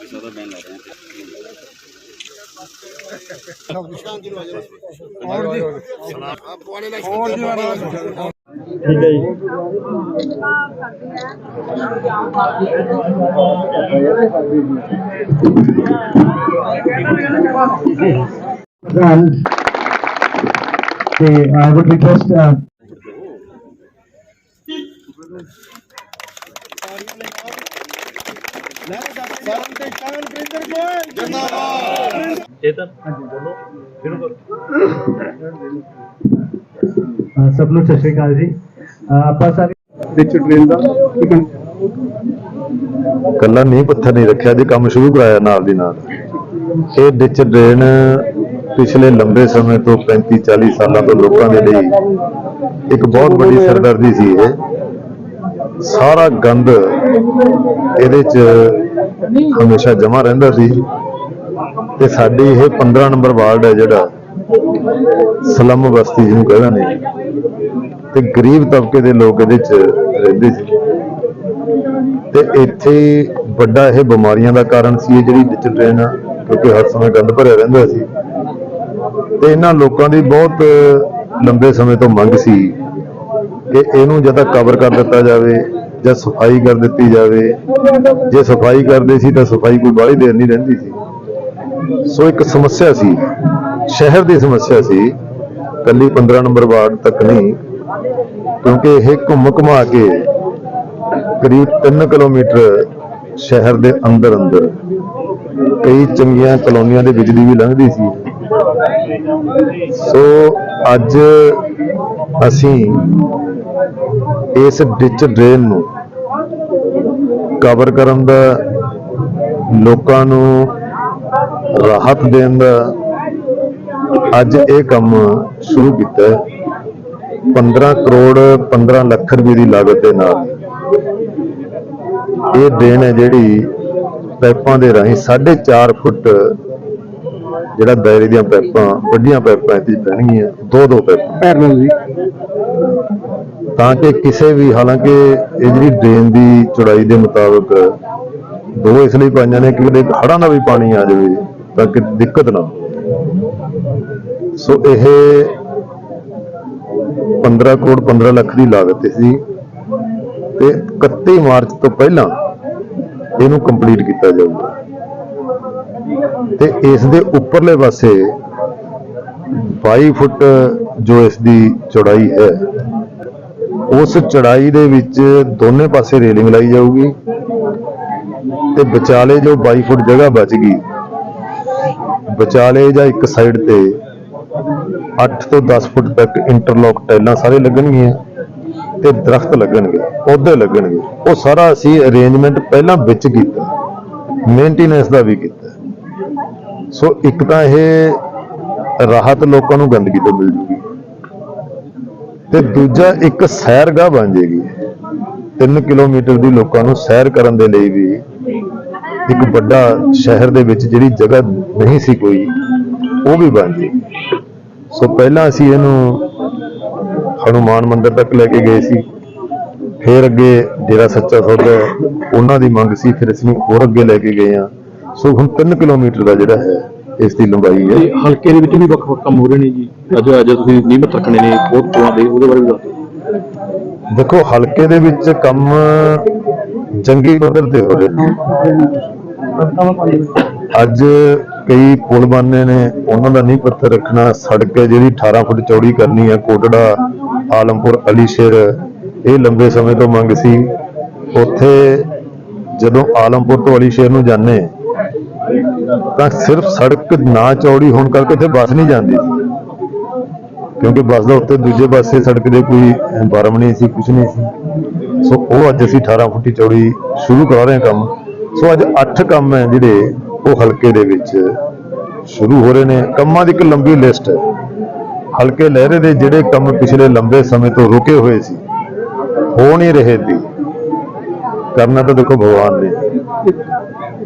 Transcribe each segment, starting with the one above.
Kısa da ben lazım. Çalışkan. Ordu. Ordu. Ordu. ਠੀਕ ਹੈ ਜੀ And the, I would request, uh, ਇਹ ਤਾਂ ਬੋਲੋ ਸ਼ੁਰੂ ਕਰੋ uh, ਸਭ ਨੂੰ ਸਤਿ ਸ਼੍ਰੀ ਅਕਾਲ ਜੀ। ਅਹ ਆਪਾਂ ਸਾਰੇ ਵਿੱਚ ਟ੍ਰੇਨ ਦਾ ਕੱਲਾ ਨਹੀਂ ਪੱਥਰ ਨਹੀਂ ਰੱਖਿਆ ਜੇ, ਕੰਮ ਸ਼ੁਰੂ ਕਰਾਇਆ ਨਾਲ ਦੀ ਨਾਲ। ਇਹ ਡਿਚ ਡਰੇਨ ਪਿਛਲੇ ਲੰਬੇ ਸਮੇਂ ਤੋਂ 35 40 ਸਾਲਾਂ ਤੋਂ ਲੋਕਾਂ ਦੇ ਲਈ ਇੱਕ ਬਹੁਤ ਵੱਡੀ ਸਰਦਰਦੀ ਸੀ ਇਹ। ਸਾਰਾ ਗੰਦ ਇਹਦੇ 'ਚ ਹਮੇਸ਼ਾ ਜਮਾ ਰਹਿੰਦਾ ਸੀ। ਤੇ ਸਾਡੀ ਇਹ 15 ਨੰਬਰ ਵਾਰਡ ਹੈ ਜਿਹੜਾ ਸਲਮ ਬਸਤੀ ਜਿਹਨੂੰ ਕਹਿੰਦੇ ਨੇ, ਤੇ ਗਰੀਬ ਤਬਕੇ ਦੇ ਲੋਕ ਇਹਦੇ 'ਚ ਰਹਿੰਦੇ ਸੀ। ਤੇ ਇੱਥੇ ਵੱਡਾ ਇਹ ਬਿਮਾਰੀਆਂ ਦਾ ਕਾਰਨ ਸੀ, ਇਹ ਜਿਹੜੀ ਡਿਚ ਟ੍ਰੇਨ ਆ, ਕਿਉਂਕਿ ਹਰ ਸਮੇਂ ਗੰਦ ਭਰਿਆ ਰਹਿੰਦਾ ਸੀ। ਤੇ ਇਹਨਾਂ ਲੋਕਾਂ ਦੀ ਬਹੁਤ ਲੰਬੇ ਸਮੇਂ ਤੋਂ ਮੰਗ ਸੀ ਕਿ ਇਹਨੂੰ ਜਾਂ ਤਾਂ ਕਵਰ ਕਰ ਦਿੱਤਾ ਜਾਵੇ ਜਾਂ ਸਫ਼ਾਈ ਕਰ ਦਿੱਤੀ ਜਾਵੇ। ਜੇ ਸਫ਼ਾਈ ਕਰਦੇ ਸੀ ਤਾਂ ਸਫ਼ਾਈ ਕੋਈ ਬਾਹਲੀ ਦੇਰ ਨਹੀਂ ਰਹਿੰਦੀ ਸੀ। ਸੋ ਇੱਕ ਸਮੱਸਿਆ ਸੀ ਸ਼ਹਿਰ ਦੀ ਸਮੱਸਿਆ ਸੀ ਕੱਲੀ 15 ਨੰਬਰ ਵਾਰਡ ਤੱਕ ਨਹੀਂ, ਕਿਉਂਕਿ ਇਹ ਘੁੰਮ ਘੁਮਾ ਕੇ ਕਰੀਬ 3 ਕਿਲੋਮੀਟਰ ਸ਼ਹਿਰ ਦੇ ਅੰਦਰ ਅੰਦਰ ਕਈ ਚੰਗੀਆਂ ਕਲੋਨੀਆਂ ਦੇ ਬਿਜਲੀ ਵੀ ਲੰਘਦੀ ਸੀ। ਸੋ ਅੱਜ ਅਸੀਂ ਇਸ ਡਿਚ ਡਰੇਨ ਨੂੰ ਕਵਰ ਕਰਨ ਦਾ, ਲੋਕਾਂ ਨੂੰ ਰਾਹਤ ਦੇਣ ਦਾ ਅੱਜ ਇਹ ਕੰਮ ਸ਼ੁਰੂ ਕੀਤਾ ਹੈ। 15 ਕਰੋੜ 15 ਲੱਖ ਰੁਪਏ ਦੀ ਲਾਗਤ ਦੇ ਨਾਲ। ਇਹ ਡਰੇਨ ਹੈ ਜਿਹੜੀ ਪਾਈਪਾਂ ਦੇ ਰਾਹੀਂ 4.5 ਫੁੱਟ ਜਿਹੜਾ ਦਾਇਰੇ ਦੀਆਂ ਪਾਈਪਾਂ ਵੱਡੀਆਂ ਪਾਈਪਾਂ ਇੱਥੇ ਪੈਣਗੀਆਂ ਦੋ ਦੋ ਪਾਈਪਾਂ ਪੈਰਲਲ ਜੀ। ਤਾਂ ਕਿ ਕਿਸੇ ਵੀ ਹਾਲਾਂਕਿ ਇਹ ਜਿਹੜੀ ਡਰੇਨ ਦੀ ਚੌੜਾਈ ਦੇ ਮੁਤਾਬਕ ਦੋ ਇਸ ਲਈ ਪਾਈਆਂ ਨੇ ਕਿ ਕਿਤੇ ਹੜ੍ਹਾਂ ਦਾ ਵੀ ਪਾਣੀ ਆ ਜਾਵੇ ਤਾਂ ਕਿ ਦਿੱਕਤ ਨਾ ਹੋਵੇ। ਸੋ ਇਹ 15 ਕਰੋੜ 15 ਲੱਖ ਦੀ ਲਾਗਤ ਸੀ ਤੇ 31 ਮਾਰਚ ਤੋਂ ਪਹਿਲਾਂ ਇਹਨੂੰ ਕੰਪਲੀਟ ਕੀਤਾ ਜਾਊਗਾ। ਤੇ ਇਸ ਦੇ ਉੱਪਰਲੇ ਪਾਸੇ 22 ਫੁੱਟ ਜੋ ਇਸ ਦੀ ਚੌੜਾਈ ਹੈ, ਉਸ ਚੜਾਈ ਦੇ ਵਿੱਚ ਦੋਨੇ ਪਾਸੇ ਰੇਲਿੰਗ ਲਾਈ ਜਾਊਗੀ ਤੇ ਵਿਚਾਲੇ ਜੋ 22 ਫੁੱਟ ਜਗ੍ਹਾ ਬਚ ਗਈ, ਵਿਚਾਲੇ ਜਾਂ ਇੱਕ ਸਾਈਡ ਤੇ 8 ਤੋਂ 10 ਫੁੱਟ ਤੱਕ ਇੰਟਰਲੌਕ ਟਾਈਲਾਂ ਸਾਰੇ ਲੱਗਣਗੀਆਂ ਤੇ ਦਰਖਤ ਲੱਗਣਗੇ, ਪੌਦੇ ਲੱਗਣਗੇ। ਉਹ ਸਾਰਾ ਅਸੀਂ ਅਰੇਂਜਮੈਂਟ ਪਹਿਲਾਂ ਵਿੱਚ ਕੀਤਾ ਮੇਨਟੇਨੈਂਸ ਦਾ ਵੀ ਕੀਤਾ। ਸੋ ਇੱਕ ਤਾਂ ਇਹ ਰਾਹਤ ਲੋਕਾਂ ਨੂੰ ਗੰਦਗੀ ਤੋਂ ਮਿਲ ਜੂਗੀ। ਤੇ ਦੂਜਾ, ਇੱਕ ਸੈਰਗਾਹ ਬਣ ਜੇਗੀ। 3 ਕਿਲੋਮੀਟਰ ਦੀ ਲੋਕਾਂ ਨੂੰ ਸੈਰ ਕਰਨ ਦੇ ਲਈ ਵੀ ਇੱਕ ਵੱਡਾ ਸ਼ਹਿਰ ਦੇ ਵਿੱਚ ਜਿਹੜੀ ਜਗ੍ਹਾ ਨਹੀਂ ਸੀ ਕੋਈ, ਉਹ ਵੀ ਬਣ ਜੇਗੀ। ਸੋ ਪਹਿਲਾਂ ਅਸੀਂ ਇਹਨੂੰ ਹਨੂਮਾਨ ਮੰਦਿਰ ਤੱਕ ਲੈ ਕੇ ਗਏ ਸੀ। ਫਿਰ ਅੱਗੇ ਡੇਰਾ ਸੱਚਾ ਸੌਦਾ ਉਹਨਾਂ ਦੀ ਮੰਗ ਸੀ ਫਿਰ ਅਸੀਂ ਹੋਰ ਅੱਗੇ ਲੈ ਕੇ ਗਏ ਆ ਸੋ ਹੁਣ 3 ਕਿਲੋਮੀਟਰ ਦਾ ਜਿਹੜਾ ਹੈ ਇਸ ਦੀ ਲੰਬਾਈ ਹੈ। ਹਲਕੇ ਦੇ ਵਿੱਚ ਵੀ ਵੱਖ ਵੱਖ ਕੰਮ ਹੋ ਰਹੇ ਨੇ ਜੀ। ਅੱਜ ਅੱਜ ਤੁਸੀਂ ਨਿਯਮਤ ਰੱਖਣੇ ਨੇ ਬਹੁਤ ਤੋਂ ਦੇ ਉਹਦੇ ਬਾਰੇ ਵੀ ਦੱਸੋ ਦੇਖੋ ਹਲਕੇ ਦੇ ਵਿੱਚ ਕੰਮ ਜੰਗੀ ਪੱਧਰ ਤੇ ਹੋ ਰਹੇ ਨੇ। ਅੱਜ ਕਈ ਪੁਲ ਬਣਨੇ ਨੇ, ਉਹਨਾਂ ਦਾ ਨਹੀਂ ਪੱਥਰ ਰੱਖਣਾ, ਸੜਕ ਹੈ ਜਿਹੜੀ 18 ਫੁੱਟ ਚੌੜੀ ਕਰਨੀ ਹੈ, ਕੋਟੜਾ, ਆਲਮਪੁਰ ਅਲੀ ਸ਼ੇਰ ਇਹ ਲੰਬੇ ਸਮੇਂ ਤੋਂ ਮੰਗ ਸੀ। ਉੱਥੇ ਜਦੋਂ ਆਲਮਪੁਰ ਤੋਂ ਅਲੀਸ਼ੇਰ ਨੂੰ ਜਾਂਦੇ, ਤਾਂ ਸਿਰਫ ਸੜਕ ਨਾ ਚੌੜੀ ਹੋਣ ਕਰਕੇ ਇੱਥੇ ਬੱਸ ਨਹੀਂ ਜਾਂਦੀ ਕਿਉਂਕਿ ਬੱਸ ਦਾ ਉੱਤੇ ਦੂਜੇ ਪਾਸੇ ਸੜਕ ਦੇ ਕੋਈ ਬਰਮ ਨਹੀਂ ਸੀ ਕੁਝ ਨਹੀਂ ਸੀ। ਸੋ ਉਹ ਅੱਜ ਅਸੀਂ 18 ਫੁੱਟੀ ਚੌੜੀ ਸ਼ੁਰੂ ਕਰਾ ਰਹੇ ਹਾਂ ਕੰਮ। ਸੋ ਅੱਜ 8 ਕੰਮ ਹੈ ਜਿਹੜੇ ਉਹ ਹਲਕੇ ਦੇ ਵਿੱਚ ਸ਼ੁਰੂ ਹੋ ਰਹੇ ਨੇ। ਕੰਮਾਂ ਦੀ ਇੱਕ ਲੰਬੀ ਲਿਸਟ ਹੈ ਹਲਕੇ ਲਹਿਰੇ ਦੇ ਜਿਹੜੇ ਕੰਮ ਪਿਛਲੇ ਲੰਬੇ ਸਮੇਂ ਤੋਂ ਰੁਕੇ ਹੋਏ ਸੀ, ਹੋ ਨਹੀਂ ਰਹੇ ਸੀ। ਕਰਨਾ ਤਾਂ ਦੇਖੋ ਭਗਵਾਨ ਨੇ।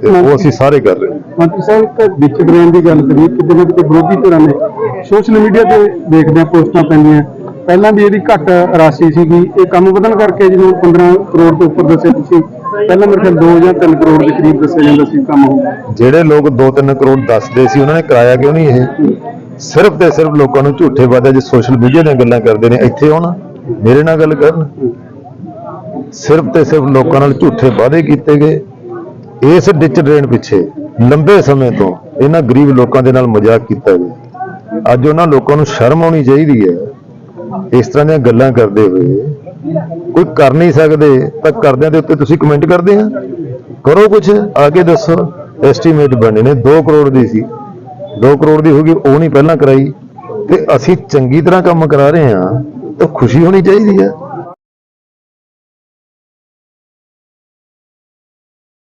ਤੇ ਉਹ ਅਸੀਂ ਸਾਰੇ ਕਰ ਰਹੇ ਮੰਤਰੀ ਸਾਹਿਬ, ਇੱਕ ਵਿੱਚ ਡਰੇਨ ਦੀ ਗੱਲ ਕਰੀਏ, ਕਿਤੇ ਨਾ ਕਿਤੇ ਵਿਰੋਧੀ ਧਿਰਾਂ ਨੇ ਸੋਸ਼ਲ ਮੀਡੀਆ ਤੇ ਦੇਖਦੇ ਆ ਪੋਸਟਾਂ ਪੈਂਦੀਆਂ। ਪਹਿਲਾਂ ਵੀ ਇਹਦੀ ਘੱਟ ਰਾਸ਼ੀ ਸੀਗੀ। ਇਹ ਕੰਮ ਵਧਣ ਕਰਕੇ ਜਿਹਨੂੰ 15 ਕਰੋੜ ਤੋਂ ਉੱਪਰ ਦੱਸੇ ਤੁਸੀਂ, ਪਹਿਲਾਂ ਮੇਰੇ ਖਿਆਲ 2 ਜਾਂ 3 ਕਰੋੜ ਦੇ ਕਰੀਬ ਦੱਸਿਆ ਜਾਂਦਾ ਸੀ ਕੰਮ। ਹੋਊਗਾ ਜਿਹੜੇ ਲੋਕ 2-3 ਕਰੋੜ ਦੱਸਦੇ ਸੀ, ਉਹਨਾਂ ਨੇ ਕਰਾਇਆ ਕਿਉਂ ਨਹੀਂ ਇਹ? ਸਿਰਫ ਤੇ ਸਿਰਫ ਲੋਕਾਂ ਨੂੰ ਝੂਠੇ ਵਾਅਦੇ ਜੇ ਸੋਸ਼ਲ ਮੀਡੀਆ ਦੀਆਂ ਗੱਲਾਂ ਕਰਦੇ ਨੇ। ਇੱਥੇ ਆਉਣ, ਮੇਰੇ ਨਾਲ ਗੱਲ ਕਰਨ। ਸਿਰਫ ਤੇ ਸਿਰਫ ਲੋਕਾਂ ਨਾਲ ਝੂਠੇ ਵਾਅਦੇ ਕੀਤੇ ਗਏ। ਇਸ ਡਿਚ ਡਰੇਨ ਪਿੱਛੇ, ਲੰਬੇ ਸਮੇਂ ਤੋਂ ਇਹਨਾਂ ਗਰੀਬ ਲੋਕਾਂ ਦੇ ਨਾਲ ਮਜ਼ਾਕ ਕੀਤਾ ਗਿਆ। ਅੱਜ ਉਹਨਾਂ ਲੋਕਾਂ ਨੂੰ ਸ਼ਰਮ ਆਉਣੀ ਚਾਹੀਦੀ ਹੈ। ਇਸ ਤਰ੍ਹਾਂ ਦੀਆਂ ਗੱਲਾਂ ਕਰਦੇ ਹੋਏ ਕੋਈ ਕਰ ਨਹੀਂ ਸਕਦੇ, ਤਾਂ ਕਰਦਿਆਂ ਦੇ ਉੱਤੇ ਤੁਸੀਂ ਕਮੈਂਟ ਕਰਦੇ ਆ। ਕਰੋ ਕੁਝ ਆ ਕੇ ਦੱਸੋ। ਐਸਟੀਮੇਟ ਬਣੇ ਨੇ 2 ਕਰੋੜ ਦੀ ਸੀ। 2 ਕਰੋੜ ਦੀ ਹੋ ਗਈ, ਉਹ ਨਹੀਂ ਪਹਿਲਾਂ ਕਰਾਈ। ਤੇ ਅਸੀਂ ਚੰਗੀ ਤਰ੍ਹਾਂ ਕੰਮ ਕਰਾ ਰਹੇ ਹਾਂ, ਤਾਂ ਖੁਸ਼ੀ ਹੋਣੀ ਚਾਹੀਦੀ ਹੈ